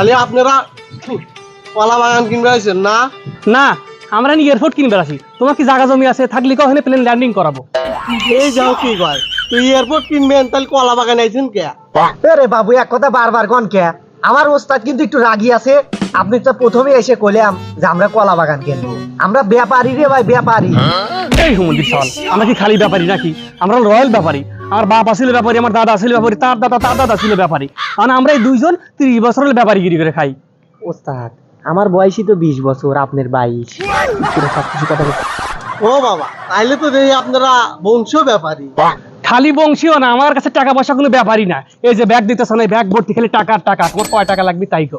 তাহলে আপনারা কলা বাগান কিনবে আছেন না? না আমরা নি এয়ারপোর্ট কিনবে আছি। তোমার কি জায়গা জমি আছে? থাকলে কখনো প্লেন ল্যান্ডিং করাবো। এই যাও কি কয় তুই এয়ারপোর্ট কিনবেন তাহলে কলা বাগান আইছেন কে? আরে বাবু এক কথা বারবার কন কে আমার ওস্তাদ কিন্তু একটু রাগি আছে। আপনি তো প্রথমে এসে কইলাম যে আমরা কলা বাগান কিনবো আমরা ব্যাপারী রে ভাই ব্যাপারী। এই হুমন্দির সাল আমরা কি খালি ব্যাপারী নাকি? আমরা রয়্যাল ব্যাপারী। আমার বাপ আসিল ব্যাপারী আমার দাদা আসিল ব্যাপারী তার দাদা তার দাদা ছিল ব্যাপারী। কারণ আমরা এই দুইজন তিরিশ বছর হলে ব্যাপারীগিরি করে খাই। ওস্তাদ আমার বয়সই তো বিশ বছর আপনার বাইশ। সবকিছু কথা ও বাবা তাইলে তো দেখি আপনারা বংশ ব্যাপারী। খালি বংশীয় না আমার কাছে টাকা পয়সা কোনো ব্যাপারই না। এই যে ব্যাগ দিতেছ না ব্যাগ ভর্তি খালি টাকা টাকা তোমার কয় টাকা লাগবে তাই কো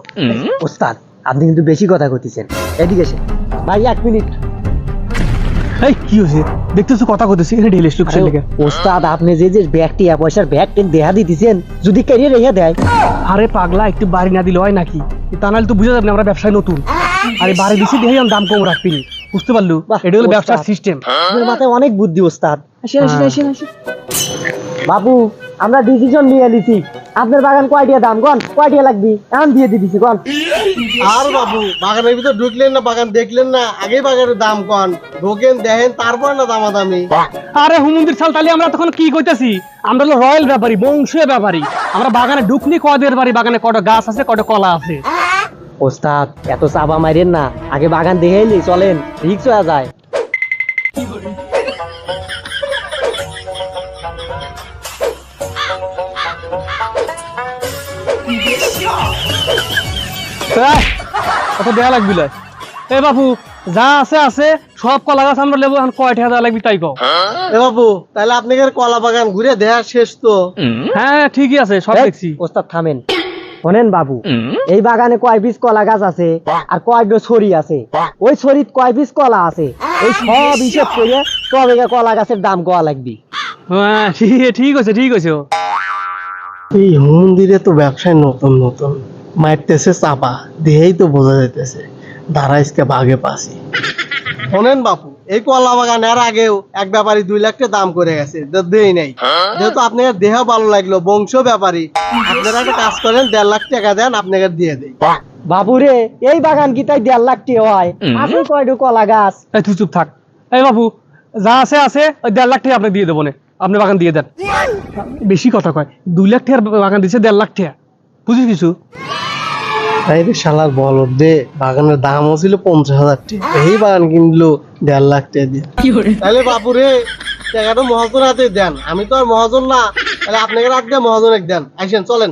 ওস্তাদ আপনি কিন্তু বেশি কথা কইতেছেন। এদিকে এসে। ভাই এক মিনিট। এই কি হয়েছে? দেখতেছো কথা কইতেছি এখানে ঢেলে স্টুক লেগে? ওস্তাদ আপনি যে যে ব্যাগটি এক পয়সার ব্যাগ টেন দেহা দিতেছেন যদি কেরিয়ে রেখে দেয়। আরে পাগলা একটু বাড়ি না দিলে হয় নাকি? তা নাহলে তো বুঝা যাবে না আমরা ব্যবসায় নতুন। আরে বাড়ি বেশি দিয়ে দাম কম রাখবি বুঝতে পারলু? এটা হলো ব্যবসার সিস্টেম আপনার মাথায় অনেক বুদ্ধি ওস্তাদ। আসেন আসেন হ্যাঁ। আসেন আসেন। বাবু আমরা ডিসিশন নিয়ে নিছি। আপনার বাগান কয়টিয়া দাম? গন কয়টিয়া লাগবি? এখন দিয়ে দিতেছি গন আর বাবু বাগানের ভিতর ঢুকলেন না বাগান দেখলেন না আগে বাগানের দাম কন ঢোকেন দেখেন তারপর না দামাদামি। আরে হুমন্দির সাল তাহলে আমরা তখন কি কইতাছি? আমরা হলো রয়্যাল ব্যাপারী বংশীয় ব্যাপারী। আমরা বাগানে ঢুকনি কদের বাড়ি? বাগানে কটা গাছ আছে কটা কলা আছে? ওস্তাদ এত চাপা মারেন না। আগে বাগান দেখে এলি চলেন রিক্স হয়ে যায়। দেয়া লাগবি এ বাবু যা আছে আছে সব কলা গাছ আমরা লেবো এখন কয় টাকা লাগবি তাই কও? এ বাবু তাহলে আপনাদের কলা বাগান ঘুরে দেখা শেষ তো। হ্যাঁ ঠিকই আছে সব দেখছি। ওস্তাদ থামেন। শোনেন বাবু এই বাগানে কয় পিস কলা গাছ আছে আর কয় ছড়ি আছে। ওই ছড়িত কয় পিস কলা আছে? এই সব হিসেব করে তবে কলা গাছের দাম কোয়া লাগবি। হ্যাঁ ঠিক ঠিক আছে ঠিক আছে। এই মন্দিরে তো ব্যবসায় নতুন নতুন। মারতেছে চাপা দেহেই তো বোঝা যাইতেছে দাঁড়াইসকে ভাগে পাসি। শোনেন বাপু এই কলা বাগান এর আগেও এক ব্যাপারী দুই লাখ টাকা দাম করে গেছে। দেই নাই। যেহেতু আপনার দেহ ভালো লাগল বংশ ব্যাপারী আপনারা একটা কাজ করেন দেড় লাখ টাকা দেন আপনাকে দিয়ে দেই। বাবু রে এই বাগান কি তাই দেড় লাখ টি হয়? আছে কয় ডো কলা গাছ? এই তুই চুপ থাক। এই বাবু যা আছে আছে ওই দেড় লাখ টাকা আপনি দিয়ে দেবো না। আপনি বাগান দিয়ে দেন। বেশি কথা কয়। দুই লাখ টাকার বাগান দিচ্ছে দেড় লাখ টাকা। বুঝিস কিছু? তাই রে শালার বলদ দে বাগানের দামও ছিল পঞ্চাশ হাজার টাকা। এই বাগান কিনলো দেড় লাখ টাকা দিয়ে। তাহলে বাপু রে টাকাটা মহাজন হাতে দেন। আমি তো আর মহাজন না তাহলে আপনাকে রাখ দিয়ে মহাজনে দেন। আইসেন চলেন।